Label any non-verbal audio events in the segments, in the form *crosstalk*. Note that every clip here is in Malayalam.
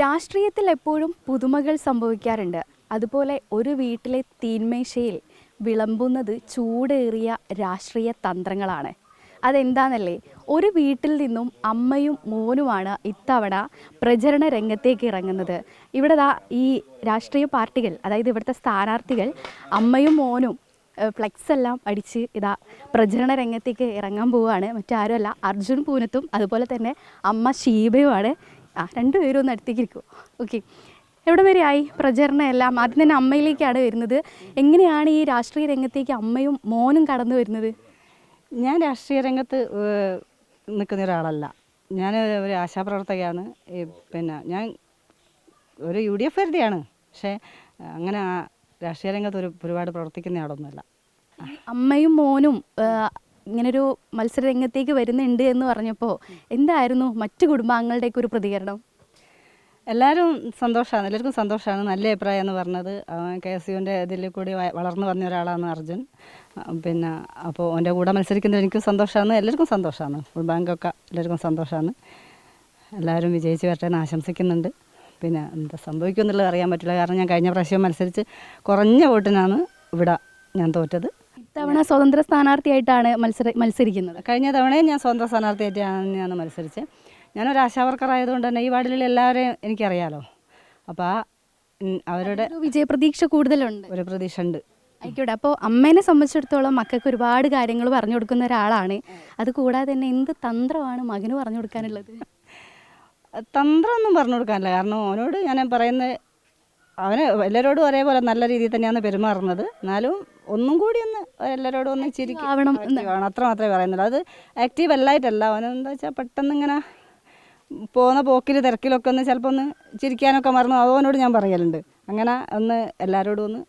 രാഷ്ട്രീയത്തിൽ എപ്പോഴും പുതുമകൾ സംഭവിക്കാറുണ്ട്. അതുപോലെ ഒരു വീട്ടിലെ തീന്മേശയിൽ വിളമ്പുന്നത് ചൂടേറിയ രാഷ്ട്രീയ തന്ത്രങ്ങളാണ്. അതെന്താണെന്നല്ലേ ഒരു വീട്ടിൽ നിന്നും അമ്മയും മോനുമാണ് ഇത്തവണ പ്രചരണ രംഗത്തേക്ക് ഇറങ്ങുന്നത്. ഇവിടെ ഈ രാഷ്ട്രീയ പാർട്ടികൾ അതായത് ഇവിടുത്തെ സ്ഥാനാർത്ഥികൾ അമ്മയും മോനും ഫ്ലെക്സ് എല്ലാം അടിച്ച് ഇതാ പ്രചരണ രംഗത്തേക്ക് ഇറങ്ങാൻ പോവുകയാണ് മറ്റാരുമല്ല അർജുൻ പൂനത്തും അതുപോലെ തന്നെ അമ്മ ഷീബയുമാണ് ആ രണ്ടുപേരും ഒന്ന് അടുത്തേക്ക് ഇരിക്കും. ഓക്കെ എവിടെ വരെ ആയി? പ്രചരണം എല്ലാം ആദ്യം തന്നെ അമ്മയിലേക്കാണ് വരുന്നത്. എങ്ങനെയാണ് ഈ രാഷ്ട്രീയ രംഗത്തേക്ക് അമ്മയും മോനും കടന്നു വരുന്നത്? ഞാൻ രാഷ്ട്രീയ രംഗത്ത് നിൽക്കുന്ന ഒരാളല്ല. ഞാൻ ഒരു ആശാപ്രവർത്തകയാണ്. പിന്നെ ഞാൻ ഒരു യു ഡി എഫ് വരുതിയാണ് പക്ഷേ അങ്ങനെ രാഷ്ട്രീയ രംഗത്ത് ഒരു ഒരുപാട് പ്രവർത്തിക്കുന്ന ആളൊന്നുമല്ല അമ്മയും മോനും ഇങ്ങനൊരു മത്സര രംഗത്തേക്ക് വരുന്നുണ്ട് എന്ന് പറഞ്ഞപ്പോൾ എന്തായിരുന്നു മറ്റു കുടുംബാംഗങ്ങളുടെയൊക്കെ ഒരു പ്രതികരണം? എല്ലാവരും സന്തോഷമാണ് എല്ലാവർക്കും സന്തോഷമാണ് നല്ല അഭിപ്രായം എന്ന് പറഞ്ഞത് കെ എസ് യുവിന്റെ ഇതിൽ കൂടി വളർന്നു വന്ന ഒരാളാണ് അർജുൻ. പിന്നെ അപ്പോൾ എന്റെ കൂടെ മത്സരിക്കുന്നത് എനിക്കും സന്തോഷമാണ് എല്ലാവർക്കും സന്തോഷമാണ് ഫുൾ ബാങ്കൊക്കെ എല്ലാവർക്കും സന്തോഷമാണ് എല്ലാവരും വിജയിച്ച് വരട്ടെ എന്ന് ആശംസിക്കുന്നുണ്ട്. പിന്നെ എന്താ സംഭവിക്കും എന്നുള്ളത് അറിയാൻ പറ്റില്ല. കാരണം ഞാൻ കഴിഞ്ഞ പ്രാവശ്യം മത്സരിച്ച് കുറഞ്ഞ വോട്ടിനാണ് ഇവിടെ ഞാൻ തോറ്റത്. ഇത്തവണ സ്വതന്ത്ര സ്ഥാനാർത്ഥിയായിട്ടാണ് മത്സര മത്സരിക്കുന്നത്. കഴിഞ്ഞ തവണയും ഞാൻ സ്വതന്ത്ര സ്ഥാനാർത്ഥിയായിട്ടാണ് ഞാൻ മത്സരിച്ചത്. ഞാനൊരു ആശാ വർക്കർ ആയതുകൊണ്ട് തന്നെ ഈ വാർഡിലുള്ള എല്ലാവരെയും എനിക്കറിയാലോ. അപ്പോൾ ആ അവരുടെ വിജയപ്രതീക്ഷ കൂടുതലുണ്ട്. ഒരു പ്രതീക്ഷ ഉണ്ട്. ആയിക്കോട്ടെ അപ്പോൾ അമ്മേനെ സംബന്ധിച്ചിടത്തോളം മക്കൾക്ക് ഒരുപാട് കാര്യങ്ങൾ പറഞ്ഞു കൊടുക്കുന്ന ഒരാളാണ്. അത് കൂടാതെ തന്നെ എന്ത് തന്ത്രമാണ് മകന് പറഞ്ഞു കൊടുക്കാനുള്ളത്? തന്ത്രമൊന്നും പറഞ്ഞു കൊടുക്കാനില്ല. കാരണം അവനോട് ഞാൻ പറയുന്നത് അവന് എല്ലാവരോടും ഒരേപോലെ നല്ല രീതിയിൽ തന്നെയാണ് പെരുമാറുന്നത്. എന്നാലും ഒന്നും കൂടി ഒന്ന് എല്ലാവരോടും ഒന്ന് ചിരിക്കണം അത്ര മാത്രമേ പറയുന്നുള്ളൂ. അത് ആക്റ്റീവ് അല്ലായിട്ടല്ല. അവനെന്താ വെച്ചാൽ പെട്ടെന്ന് ഇങ്ങനെ പോകുന്ന പോക്കിൽ തിരക്കിലൊക്കെ ഒന്ന് ചിലപ്പോൾ ഒന്ന് ചിരിക്കാനൊക്കെ മറന്നു. അതോനോട് ഞാൻ പറയലുണ്ട്. അങ്ങനെ ഒന്ന് എല്ലാവരോടും ഒന്ന്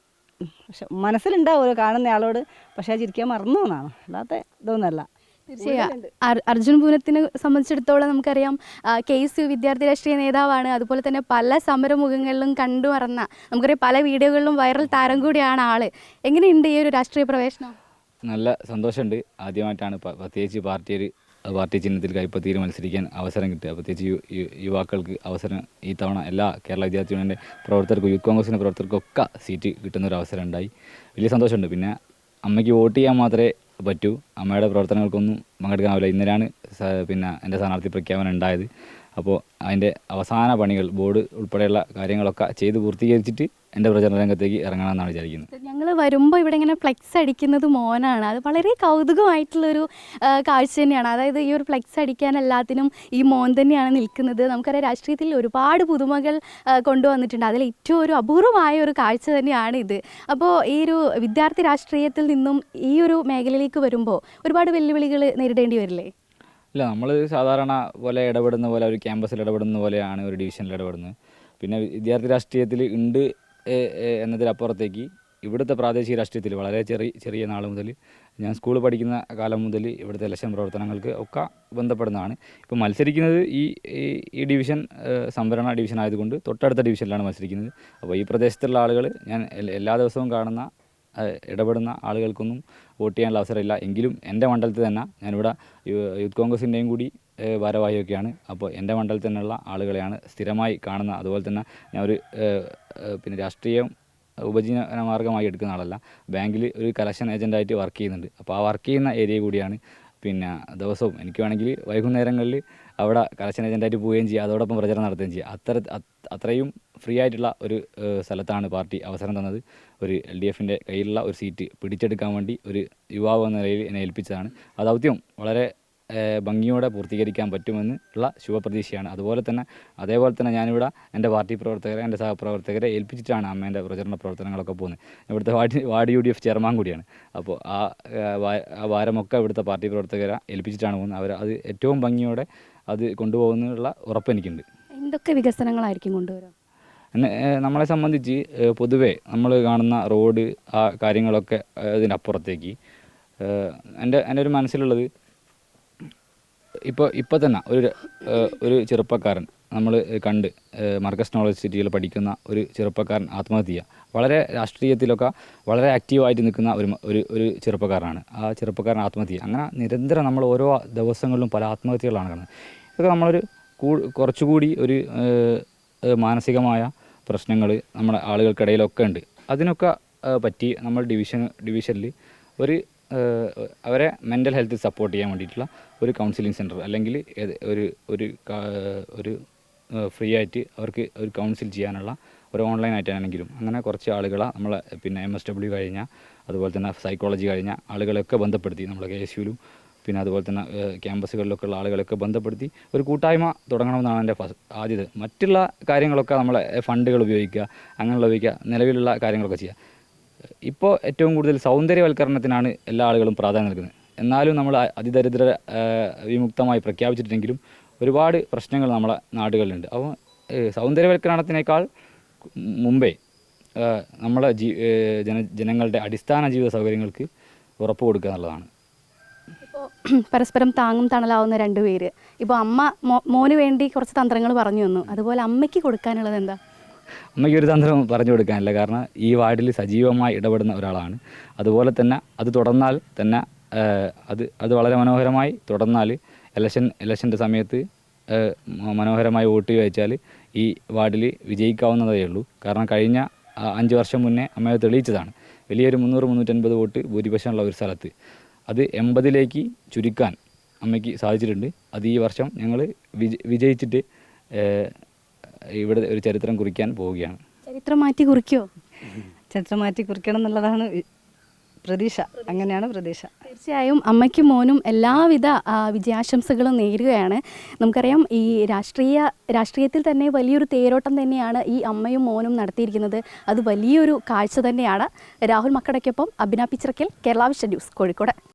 പക്ഷെ മനസ്സിലുണ്ടാവും. ഒരു കാണുന്ന ആളോട് പക്ഷേ ചിരിക്കാൻ മറന്നു എന്നാണ്. അല്ലാത്ത ഇതൊന്നുമല്ല. തീർച്ചയായും അർജുൻ പൂനത്തിനെ സംബന്ധിച്ചിടത്തോളം നമുക്കറിയാം കെ എസ് വിദ്യാർത്ഥി രാഷ്ട്രീയ നേതാവാണ്. അതുപോലെ തന്നെ പല സമരമുഖങ്ങളിലും കണ്ടു മറന്ന നമുക്കറിയാം പല വീഡിയോകളിലും വൈറൽ താരം കൂടിയാണ് ആൾ. എങ്ങനെയുണ്ട് ഈ ഒരു രാഷ്ട്രീയ പ്രവേശനം? നല്ല സന്തോഷമുണ്ട്. ആദ്യമായിട്ടാണ് പ്രത്യേകിച്ച് പാർട്ടി ഒരു പാർട്ടി ചിഹ്നത്തിൽ കൈപ്പത്തിയിൽ മത്സരിക്കാൻ അവസരം കിട്ടുക. പ്രത്യേകിച്ച് യു- യു- യുവാക്കൾക്ക് അവസരം ഈ തവണ എല്ലാ കേരള വിദ്യാർത്ഥി യൂണിയന്റെ പ്രവർത്തകർക്കും യൂത്ത് കോൺഗ്രസിന്റെ പ്രവർത്തകർക്കൊക്കെ സീറ്റ് കിട്ടുന്ന ഒരു അവസരം ഉണ്ടായി. വലിയ സന്തോഷമുണ്ട്. പിന്നെ അമ്മയ്ക്ക് വോട്ട് ചെയ്യാൻ മാത്രമേ പറ്റൂ. അമ്മയുടെ പ്രവർത്തനങ്ങൾക്കൊന്നും പങ്കെടുക്കാനാവില്ല ഇന്നലെയാണ് പിന്നെ എന്റെ സ്ഥാനാർത്ഥി പ്രഖ്യാപനം ഉണ്ടായത്. അപ്പോൾ അതിന്റെ അവസാന പണികൾ ബോർഡ് ഉൾപ്പെടെയുള്ള കാര്യങ്ങളൊക്കെ ചെയ്ത് പൂർത്തീകരിച്ചിട്ട് എന്റെ പ്രചരണ രംഗത്തേക്ക് ഇറങ്ങണമെന്നാണ് വിചാരിക്കുന്നത്. ഞങ്ങൾ വരുമ്പോൾ ഇവിടെ ഇങ്ങനെ ഫ്ലെക്സ് അടിക്കുന്നത് മോനാണ്. അത് വളരെ കൗതുകമായിട്ടുള്ളൊരു കാഴ്ച തന്നെയാണ്. അതായത് ഈ ഒരു ഫ്ലെക്സ് അടിക്കാൻ എല്ലാത്തിനും ഈ മോൻ തന്നെയാണ് നിൽക്കുന്നത്. നമുക്കറിയാം രാഷ്ട്രീയത്തിൽ ഒരുപാട് പുതുമകൾ കൊണ്ടുവന്നിട്ടുണ്ട്. അതിൽ ഏറ്റവും ഒരു അപൂർവമായ ഒരു കാഴ്ച തന്നെയാണ് ഇത്. അപ്പോൾ ഈ ഒരു വിദ്യാർത്ഥി രാഷ്ട്രീയത്തിൽ നിന്നും ഈ ഒരു മേഖലയിലേക്ക് വരുമ്പോൾ ഒരുപാട് വെല്ലുവിളികൾ നേരിടേണ്ടി വരില്ലേ? ഇല്ല നമ്മൾ സാധാരണ പോലെ ഇടപെടുന്ന പോലെ ഒരു ക്യാമ്പസിൽ ഇടപെടുന്ന പോലെയാണ് ഒരു ഡിവിഷനിൽ ഇടപെടുന്നത്. പിന്നെ വിദ്യാർത്ഥി രാഷ്ട്രീയത്തിൽ ഉണ്ട് എന്നതിലപ്പുറത്തേക്ക് ഇവിടുത്തെ പ്രാദേശിക രാഷ്ട്രീയത്തിൽ വളരെ ചെറിയ ചെറിയ നാൾ മുതൽ ഞാൻ സ്കൂൾ പഠിക്കുന്ന കാലം മുതൽ ഇവിടുത്തെ ഇലക്ഷൻ പ്രവർത്തനങ്ങൾക്ക് ഒക്കെ ബന്ധപ്പെടുന്നതാണ്. ഇപ്പോൾ മത്സരിക്കുന്നത് ഈ ഈ- ഡിവിഷൻ സംവരണ ഡിവിഷൻ ആയതുകൊണ്ട് തൊട്ടടുത്ത ഡിവിഷനിലാണ് മത്സരിക്കുന്നത്. അപ്പോൾ ഈ പ്രദേശത്തുള്ള ആളുകൾ ഞാൻ എല്ലാ ദിവസവും കാണുന്ന ഇടപെടുന്ന ആളുകൾക്കൊന്നും വോട്ട് ചെയ്യാനുള്ള അവസരമില്ല. എങ്കിലും എന്റെ മണ്ഡലത്തിൽ തന്നെ ഞാനിവിടെ യൂത്ത് കോൺഗ്രസിന്റെയും കൂടി ഭാരവാഹിയൊക്കെയാണ്. അപ്പോൾ എന്റെ മണ്ഡലത്തിൽ തന്നെയുള്ള ആളുകളെയാണ് സ്ഥിരമായി കാണുന്ന. അതുപോലെ തന്നെ ഞാൻ ഒരു പിന്നെ രാഷ്ട്രീയം ഉപജീവന മാർഗമായി എടുക്കുന്ന ആളല്ല. ബാങ്കിൽ ഒരു കലക്ഷൻ ഏജന്റായിട്ട് വർക്ക് ചെയ്യുന്നുണ്ട്. അപ്പോൾ ആ വർക്ക് ചെയ്യുന്ന ഏരിയ കൂടിയാണ് പിന്നെ ദിവസവും എനിക്ക് വേണമെങ്കിൽ വൈകുന്നേരങ്ങളിൽ അവിടെ കളക്ഷൻ ഏജന്റായിട്ട് പോവുകയും ചെയ്യുക അതോടൊപ്പം പ്രചരണം നടത്തുകയും ചെയ്യുക അത്ര അത്രയും ഫ്രീ ആയിട്ടുള്ള ഒരു സ്ഥലത്താണ് പാർട്ടി അവസരം തന്നത്. ഒരു എൽ ഡി എഫിന്റെ കയ്യിലുള്ള ഒരു സീറ്റ് പിടിച്ചെടുക്കാൻ വേണ്ടി ഒരു യുവാവ് എന്ന നിലയിൽ എന്നെ ഏൽപ്പിച്ചതാണ്. ആ ദൗത്യം വളരെ ഭംഗിയോടെ പൂർത്തീകരിക്കാൻ പറ്റുമെന്ന് ഉള്ള ശുഭപ്രതീക്ഷയാണ്. അതുപോലെ തന്നെ അതേപോലെ തന്നെ ഞാനിവിടെ എന്റെ പാർട്ടി പ്രവർത്തകരെ എന്റെ സഹപ്രവർത്തകരെ ഏൽപ്പിച്ചിട്ടാണ് അമ്മേന്റെ പ്രചരണ പ്രവർത്തനങ്ങളൊക്കെ പോകുന്നത്. ഇവിടുത്തെ ward ward U D F chairman കൂടിയാണ്. അപ്പോൾ ആ ഏഹ്, വാ- ആ ഭാരമൊക്കെ ഇവിടുത്തെ പാർട്ടി പ്രവർത്തകരെ ഏൽപ്പിച്ചിട്ടാണ് പോകുന്നത്. അവർ അത് ഏറ്റവും ഭംഗിയോടെ അത് കൊണ്ടുപോകുന്നുള്ള ഉറപ്പ് എനിക്കുണ്ട്. എന്തൊക്കെ വികസനങ്ങളായിരിക്കും കൊണ്ടുവരാം നമ്മളെ സംബന്ധിച്ച് പൊതുവേ നമ്മൾ കാണുന്ന റോഡ് ആ കാര്യങ്ങളൊക്കെ ഏഹ് എന്റെ എന്റെ ഒരു മനസ്സിലുള്ളത് ഇപ്പോൾ ഇപ്പോൾ തന്നെ ഒരു ഒരു ചെറുപ്പക്കാരൻ നമ്മൾ കണ്ട് മർക്കസ് നോളജ് സിറ്റിയിൽ പഠിക്കുന്ന ഒരു ചെറുപ്പക്കാരൻ ആത്മഹത്യ. വളരെ രാഷ്ട്രീയത്തിലൊക്കെ വളരെ ആക്റ്റീവായിട്ട് നിൽക്കുന്ന ഒരു ഒരു ഒരു ചെറുപ്പക്കാരനാണ്. ആ ചെറുപ്പക്കാരൻ ആത്മഹത്യ. അങ്ങനെ നിരന്തരം നമ്മൾ ഓരോ ദിവസങ്ങളിലും പല ആത്മഹത്യകളാണ് കാണുന്നത്. ഇതൊക്കെ നമ്മളൊരു കുറച്ചുകൂടി ഒരു മാനസികമായ പ്രശ്നങ്ങൾ നമ്മുടെ ആളുകൾക്കിടയിലൊക്കെ ഉണ്ട്. അതിനൊക്കെ പറ്റി നമ്മൾ ഡിവിഷൻ ഡിവിഷനിൽ ഒരു അവരെ മെന്റൽ ഹെൽത്ത് സപ്പോർട്ട് ചെയ്യാൻ വേണ്ടിയിട്ടുള്ള ഒരു കൗൺസിലിംഗ് സെന്റർ അല്ലെങ്കിൽ ഒരു ഒരു ഒരു ഫ്രീ ആയിട്ട് അവർക്ക് ഒരു കൗൺസിൽ ചെയ്യാനുള്ള ഒരു ഓൺലൈൻ ആയിട്ടാണെങ്കിലും അങ്ങനെ കുറച്ച് ആളുകളെ നമ്മൾ പിന്നെ എം എസ് ഡബ്ല്യു കഴിഞ്ഞ അതുപോലെ തന്നെ സൈക്കോളജി കഴിഞ്ഞ ആളുകളെയൊക്കെ ബന്ധപ്പെടുത്തി നമ്മളെ കെ എസ് പിന്നെ അതുപോലെ തന്നെ ക്യാമ്പസുകളിലൊക്കെ ഉള്ള ആളുകളൊക്കെ ബന്ധപ്പെടുത്തി ഒരു കൂട്ടായ്മ തുടങ്ങണമെന്നാണ് എന്റെ ഫസ്റ്റ് ആദ്യത് മറ്റുള്ള കാര്യങ്ങളൊക്കെ നമ്മളെ ഫണ്ടുകൾ ഉപയോഗിക്കുക അങ്ങനെയുള്ള ഉപയോഗിക്കുക നിലവിലുള്ള കാര്യങ്ങളൊക്കെ ചെയ്യുക. ഇപ്പോൾ ഏറ്റവും കൂടുതൽ സൗന്ദര്യവൽക്കരണത്തിനാണ് എല്ലാ ആളുകളും പ്രാധാന്യം നൽകുന്നത്. എന്നാലും നമ്മൾ അതിദരിദ്ര വിമുക്തമായി പ്രഖ്യാപിച്ചിട്ടുണ്ടെങ്കിലും ഒരുപാട് പ്രശ്നങ്ങൾ നമ്മളെ നാടുകളിലുണ്ട്. അപ്പോൾ സൗന്ദര്യവൽക്കരണത്തിനേക്കാൾ മുമ്പേ നമ്മളെ ജീ ജന ജനങ്ങളുടെ അടിസ്ഥാന ജീവിത സൗകര്യങ്ങൾക്ക് ഉറപ്പ് കൊടുക്കുക എന്നുള്ളതാണ്. *clears throat* പരസ്പരം താങ്ങും തണലാവുന്ന രണ്ടുപേര്. ഇപ്പോൾ അമ്മ മോന് വേണ്ടി കുറച്ച് തന്ത്രങ്ങൾ പറഞ്ഞു തന്നു. അതുപോലെ അമ്മയ്ക്ക് കൊടുക്കാനുള്ളത് എന്താ? അമ്മയ്ക്ക് ഒരു തന്ത്രം പറഞ്ഞു കൊടുക്കാനില്ല. കാരണം ഈ വാർഡിൽ സജീവമായി ഇടപെടുന്ന ഒരാളാണ്. അതുപോലെ തന്നെ അത് തുടർന്നാൽ തന്നെ അത് അത് വളരെ മനോഹരമായി തുടർന്നാൽ ഇലക്ഷൻ ഇലക്ഷന്റെ സമയത്ത് മനോഹരമായി വോട്ട് ചോദിച്ചാൽ ഈ വാർഡിൽ വിജയിക്കാവുന്നതേ ഉള്ളൂ. കാരണം കഴിഞ്ഞ അഞ്ച് വർഷം മുന്നേ അമ്മ തെളിയിച്ചതാണ്. വലിയൊരു മുന്നൂറ് മുന്നൂറ്റൻപത് വോട്ട് ഭൂരിപക്ഷമുള്ള ഒരു സ്ഥലത്ത്. അത് എൺപതിലേക്ക് ചുരുക്കാൻ അമ്മയ്ക്ക് സാധിച്ചിട്ടുണ്ട്. അത് ഈ വർഷം ഞങ്ങൾ വിജ വിജയിച്ചിട്ട് ഇവിടെ ഒരു ചരിത്രം കുറിക്കാൻ പോവുകയാണ്. ചരിത്രം മാറ്റി കുറിക്കോ? ചരിത്രം മാറ്റി കുറിക്കണം എന്നുള്ളതാണ് പ്രതീക്ഷ. അങ്ങനെയാണ് പ്രതീക്ഷ. തീർച്ചയായും അമ്മയ്ക്കും മോനും എല്ലാവിധ വിജയാശംസകളും നേരുകയാണ്. നമുക്കറിയാം ഈ രാഷ്ട്രീയ രാഷ്ട്രീയത്തിൽ തന്നെ വലിയൊരു തേരോട്ടം തന്നെയാണ് ഈ അമ്മയും മോനും നടത്തിയിരിക്കുന്നത്. അത് വലിയൊരു കാഴ്ച തന്നെയാണ്. രാഹുൽ മക്കടയ്ക്കൊപ്പം അഭിന പിച്ചറക്കൽ കേരള ന്യൂസ് കോഴിക്കോട്.